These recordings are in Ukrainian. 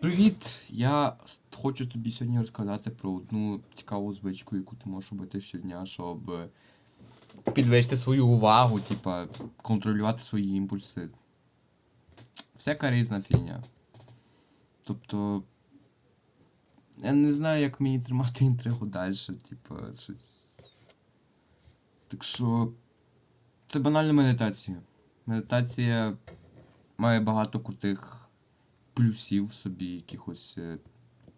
Привіт! Я хочу тобі сьогодні розказати про одну цікаву звичку, яку ти можеш робити щодня, щоб підвищити свою увагу, типа контролювати свої імпульси. Всяка різна фігня. Тобто. Я не знаю, як мені тримати інтригу далі, типа, щось. Так що. Це банальна медитація. Медитація має багато крутих плюсів собі, якихось е,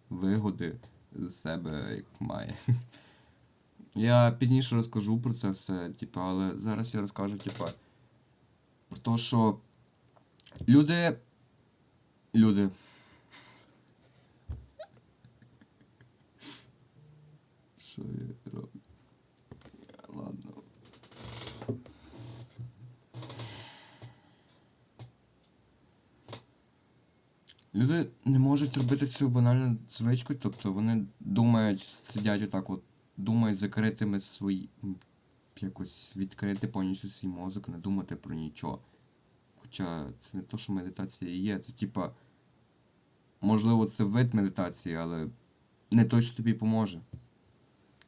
вигоди з себе як має. Я пізніше розкажу про це все, типу, але зараз я розкажу, типа, про те, що люди. Люди. Що я роблю? Ладно. Люди не можуть робити цю банальну звичку, тобто вони думають, сидять отак от, думають закритими свої. якось відкрити повністю свій мозок, не думати про нічого. Хоча це не то, що медитація є, це типа. Можливо, це вид медитації, але не той, що тобі поможе.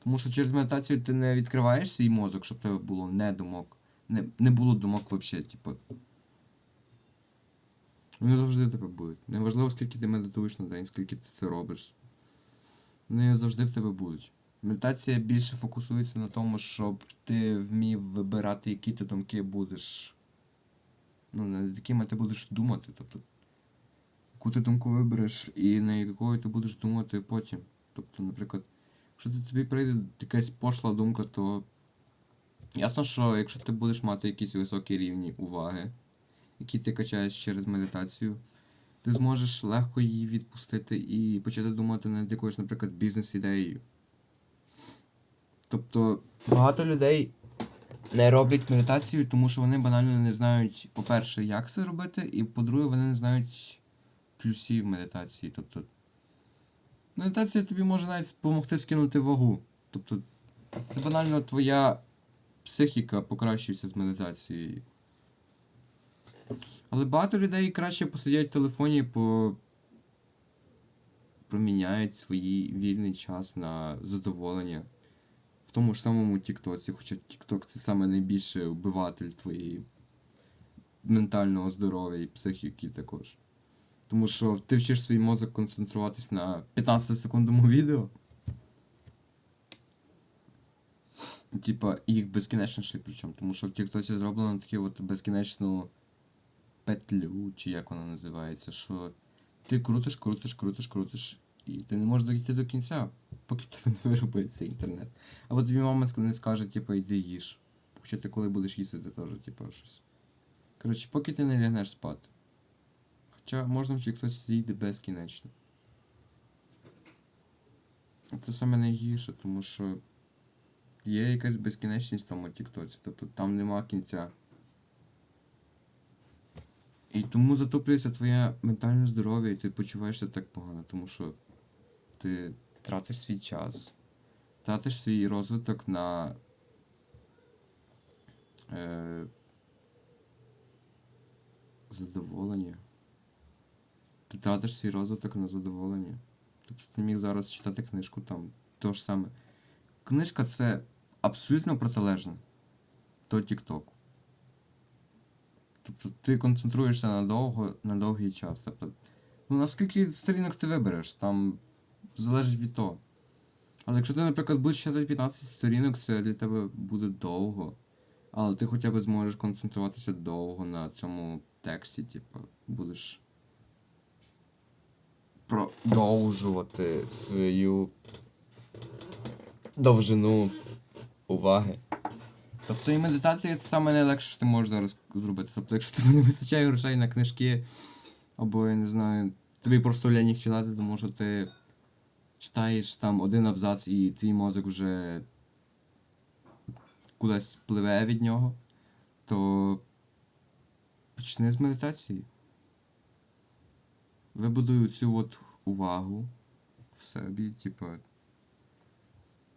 Тому що через медитацію ти не відкриваєш свій мозок, щоб в тебе було не думок. Не, не було думок взагалі, типу. Вони завжди тебе будуть. Неважливо, скільки ти медитуєш на день, скільки ти це робиш. Вони завжди в тебе будуть. Медитація більше фокусується на тому, щоб ти вмів вибирати, які ти думки будеш. Ну, над якими ти будеш думати. Тобто, яку ти думку вибереш і на якою ти будеш думати потім. Тобто, наприклад, якщо тобі прийде якась пошла думка, то ясно, що якщо ти будеш мати якісь високі рівні уваги, які ти качаєш через медитацію, ти зможеш легко її відпустити і почати думати над якоюсь, наприклад, бізнес-ідеєю. Тобто багато людей не роблять медитацію, тому що вони банально не знають, по-перше, як це робити, і по-друге, вони не знають плюсів медитації. Тобто, медитація тобі може навіть допомогти скинути вагу. Тобто, це банально твоя психіка покращується з медитацією. Але багато людей краще посидять в телефоні, по... проміняють свій вільний час на задоволення. В тому ж самому Тіктоці, хоча Тікток це саме найбільший вбиватель твоєї ментального здоров'я і психіки також. Тому що ти вчиш свій мозок концентруватись на 15 секундному відео. Типа, їх безкінечно безкінечніший причому, тому що в Тіктоці зроблено таке от безкінечну петлю, чи як вона називається, що ти крутиш, крутиш, крутиш, крутиш, і ти не можеш дійти до кінця, поки тебе не виробиться інтернет. Або тобі мама не скаже, типу, йди їж. Хоча ти коли будеш їсти, ти теж, типу, щось. Коротше, поки ти не лягнеш спати. Хоча можна чи хтось сидіти безкінечно. Це саме найгірше, тому що є якась безкінечність в тому Тіктоці, тобто там нема кінця. І тому затоплюється твоє ментальне здоров'я, і ти почуваєшся так погано, тому що ти тратиш свій час, тратиш свій розвиток на. Е, задоволення. Ти тратиш свій розвиток на задоволення. Тобто ти міг зараз читати книжку там то ж саме. Книжка це абсолютно протилежне до Тіктоку. Тобто ти концентруєшся на, довго, на довгий час. Тобто, ну наскільки сторінок ти вибереш, там залежить від того. Але якщо ти, наприклад, будеш читати 15 сторінок, це для тебе буде довго. Але ти хоча б зможеш концентруватися довго на цьому тексті, типу, будеш продовжувати свою довжину уваги. Тобто і медитація це саме найлегше, що ти можеш зараз зробити. Тобто, якщо тобі не вистачає грошей на книжки, або я не знаю, тобі просто лень читати, тому що ти читаєш там один абзац і твій мозок вже кудись пливе від нього, то почни з медитації. Вибудуй цю от увагу в собі, типу.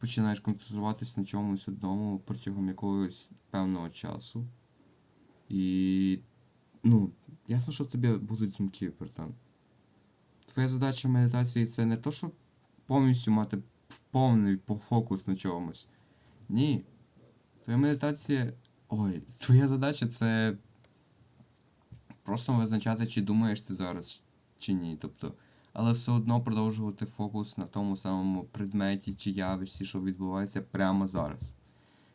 Починаєш концентруватись на чомусь одному протягом якогось певного часу. І. Ну, ясно, що тобі будуть думки про там. твоя задача медитації це не то, щоб повністю мати повний фокус на чомусь. Ні. Твоя медитація. Ой, твоя задача це просто визначати, чи думаєш ти зараз, чи ні. Тобто, але все одно продовжувати фокус на тому самому предметі чи явищі, що відбувається прямо зараз.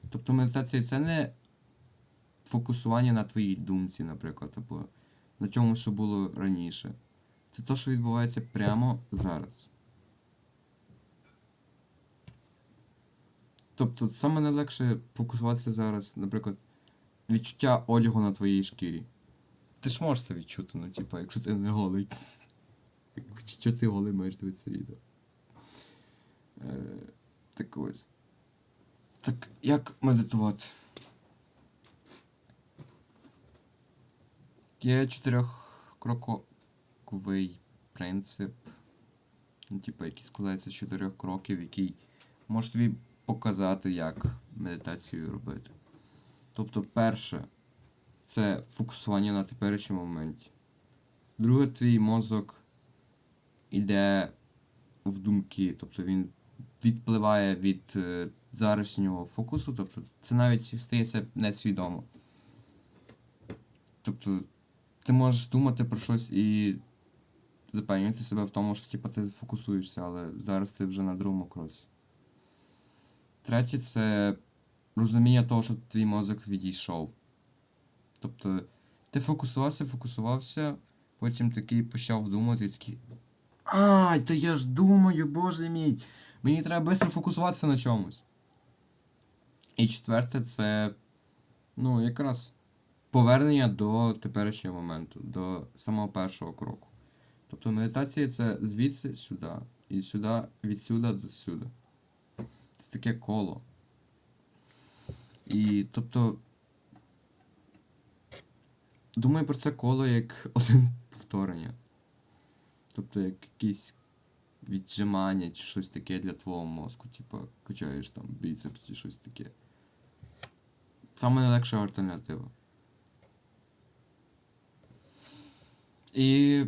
Тобто медитація це не фокусування на твоїй думці, наприклад, або на чомусь, що було раніше. Це те, що відбувається прямо зараз. Тобто, саме найлегше фокусуватися зараз, наприклад, відчуття одягу на твоїй шкірі. Ти ж можеш це відчути, ну, типа, якщо ти не голий. Якщо ти голий, маєш дивитися відео. Е, так ось. Так, як медитувати? Є чотирьохкроковий принцип. Ну, типу, який складається з чотирьох кроків, який може тобі показати, як медитацію робити. Тобто, перше це фокусування на теперішньому моменті. Друге, твій мозок іде в думки, тобто він відпливає від е, зарашнього фокусу, тобто це навіть стається несвідомо. Тобто ти можеш думати про щось і запевнювати себе в тому, що типу, ти фокусуєшся, але зараз ти вже на другому кроці. Третє це розуміння того, що твій мозок відійшов. Тобто ти фокусувався, фокусувався, потім такий почав думати і такий. Ай, та я ж думаю, боже мій. Мені треба швидко фокусуватися на чомусь. І четверте, це. Ну, якраз повернення до теперішнього моменту, до самого першого кроку. Тобто медитація це звідси сюди. І сюди, відсюди до сюди. Це таке коло. І тобто. Думай про це коло як один повторення. Тобто якісь віджимання чи щось таке для твого мозку, типу, качаєш там біцепс чи щось таке. Саме найлегша альтернатива. І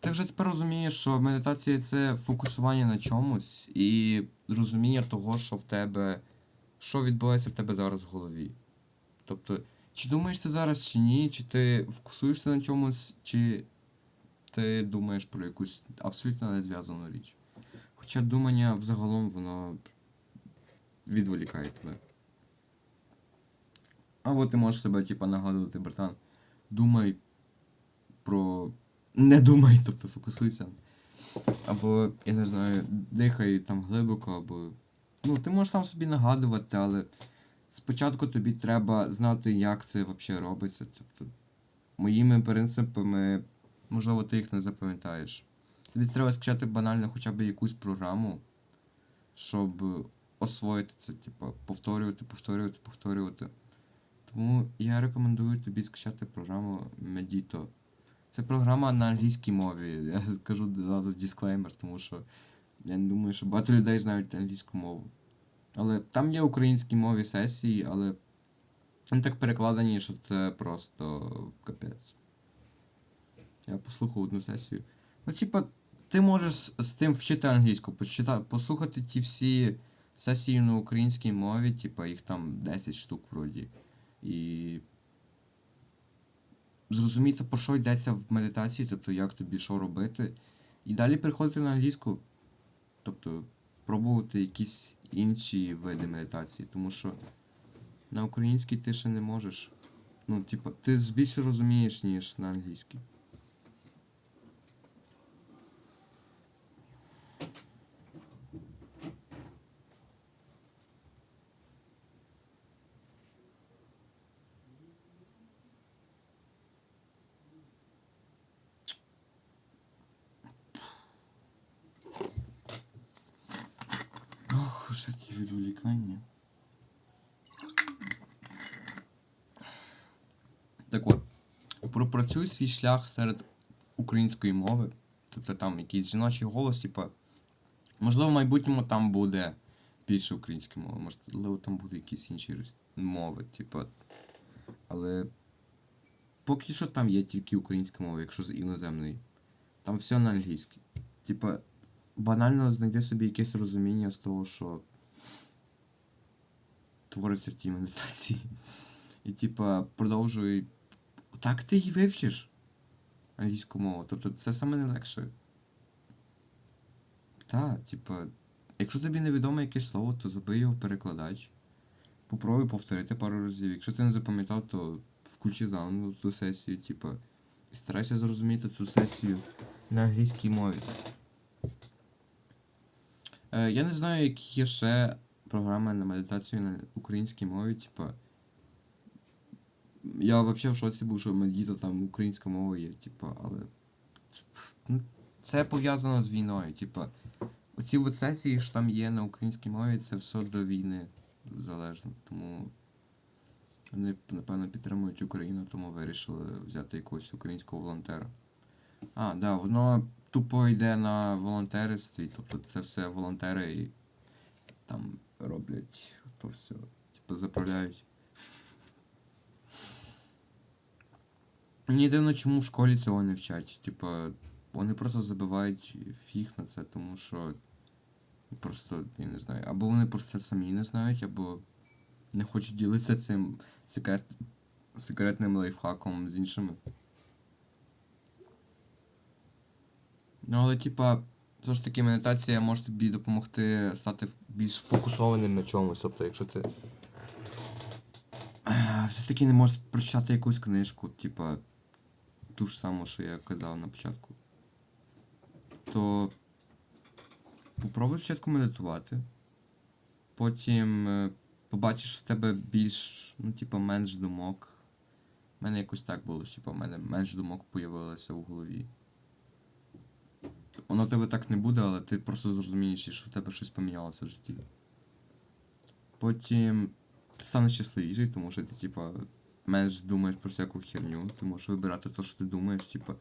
ти вже тепер розумієш, що медитація це фокусування на чомусь і розуміння того, що в тебе. що відбувається в тебе зараз в голові. Тобто, чи думаєш ти зараз, чи ні, чи ти фокусуєшся на чомусь, чи ти думаєш про якусь абсолютно незв'язану річ. Хоча думання взагалом воно відволікає тебе. Або ти можеш себе, типа, нагадувати, братан, думай про. Не думай, тобто фокусуйся. Або, я не знаю, дихай там глибоко, або. Ну, ти можеш сам собі нагадувати, але спочатку тобі треба знати, як це взагалі робиться. Тобто, моїми принципами, можливо, ти їх не запам'ятаєш. Тобі треба скачати банально хоча б якусь програму, щоб освоїти це, типу, повторювати, повторювати, повторювати. Тому я рекомендую тобі скачати програму Medito. Це програма на англійській мові. Я скажу одразу дисклеймер, тому що я не думаю, що багато людей знають англійську мову. Але там є українські мові сесії, але вони так перекладені, що це просто капець. Я послухав одну сесію. Ну, типа, ти можеш з тим вчити англійську, почита... послухати ті всі сесії на українській мові, типа їх там 10 штук вроді. І зрозуміти, про що йдеться в медитації, тобто як тобі що робити. І далі переходити на англійську. Тобто пробувати якісь інші види медитації, тому що на українській ти ще не можеш. Ну, типа, ти більше розумієш, ніж на англійській. Що відволікання. Так от, пропрацюй свій шлях серед української мови. Тобто там якийсь жіночий голос, типа. Можливо, в майбутньому там буде більше української мови, можливо, там буде якісь інші мови, типа. Але поки що там є тільки українська мова, якщо з іноземної. Там все на англійській. Типа, банально знайди собі якесь розуміння з того, що твориться в тій медитації. І типа продовжуй. Так ти й вивчиш англійську мову. Тобто це саме не легше. Та, типа, якщо тобі невідоме якесь слово, то забий його в перекладач. Попробуй повторити пару разів. Якщо ти не запам'ятав, то включи заново ту сесію, типа. І старайся зрозуміти цю сесію на англійській мові. Е, я не знаю, які є ще програми на медитацію на українській мові, типа. Я взагалі в шоці був, що Медіта там українська мова є, типа, але. ну, Це пов'язано з війною, типа. Оці сесії, що там є на українській мові, це все до війни залежно. Тому вони, напевно, підтримують Україну, тому вирішили взяти якогось українського волонтера. А, да, воно тупо йде на волонтерстві, тобто це все волонтери і там роблять то все, типу, заправляють. Мені дивно, чому в школі цього не вчать. Типа, вони просто забивають фіг на це, тому що просто, я не знаю, або вони про це самі не знають, або не хочуть ділитися цим секрет... секретним лайфхаком з іншими. Ну, але, типа, все ж таки медитація може тобі допомогти стати більш фокусованим на чомусь. Тобто, якщо ти все ж таки не можеш прочитати якусь книжку, типа, ту ж саму, що я казав на початку, то попробуй спочатку медитувати. Потім е, побачиш в тебе більш, ну, типа, менш думок. У мене якось так було, типа, в мене менш думок появилося в голові. Воно тебе так не буде, але ти просто зрозумієш, що в тебе щось помінялося в житті. Потім ти станеш щасливіший, тому що ти, типа, менш думаєш про всяку херню, ти можеш вибирати те, що ти думаєш, типа.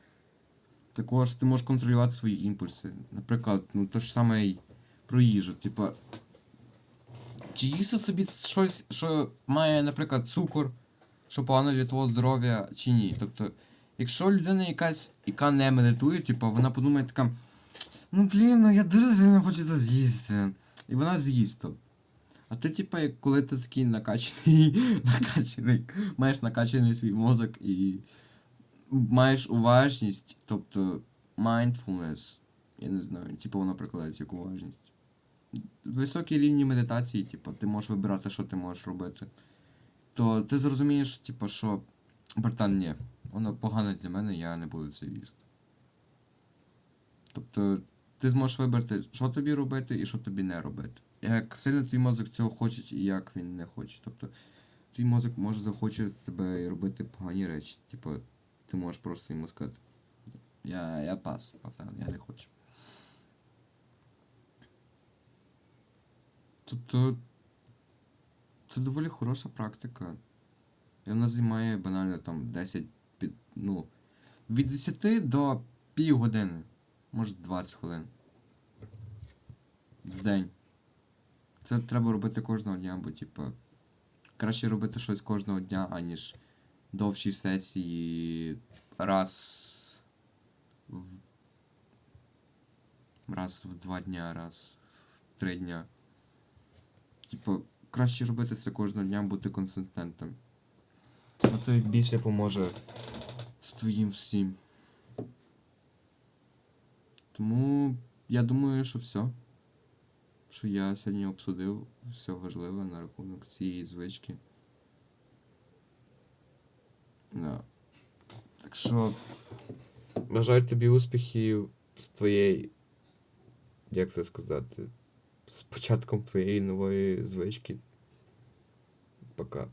Також ти можеш контролювати свої імпульси. Наприклад, ну то ж саме й про їжу, типа. Чи їсти собі щось, що має, наприклад, цукор, що погано для твого здоров'я, чи ні. Тобто, якщо людина якась, яка не медитує, типу, вона подумає така, ну блін, ну я дуже сильно хочу це з'їсти. І вона з'їсть то. А ти, типа, коли ти такий накачаний, накачаний, маєш накачаний свій мозок і маєш уважність, тобто mindfulness, я не знаю, типу воно прикладається як уважність. Високі рівні медитації, типу, ти можеш вибирати, що ти можеш робити. То ти зрозумієш, типу, що братан, ні, воно погано для мене, я не буду це їсти. Тобто, ти зможеш вибрати, що тобі робити і що тобі не робити. Як сильно твій мозок цього хоче і як він не хоче. Тобто, твій мозок може захоче тебе і робити погані речі. Типу, ти можеш просто йому сказати. Я, я пас, пацан, я не хочу. Тобто, це доволі хороша практика. І вона займає банально там 10 під, ну, від 10 до пів години. Може 20 хвилин. В день. Це треба робити кожного дня, бо, типа, краще робити щось кожного дня, аніж довші сесії раз в. Раз в два дня, раз в три дня. Типу, краще робити це кожного дня, бути консистентним. А то більше поможе з твоїм всім. Тому я думаю, що все. Що я сьогодні обсудив все важливе на рахунок цієї звички. Да. Так що. Бажаю тобі успіхів з твоєї. Як це сказати? З початком твоєї нової звички. Пока.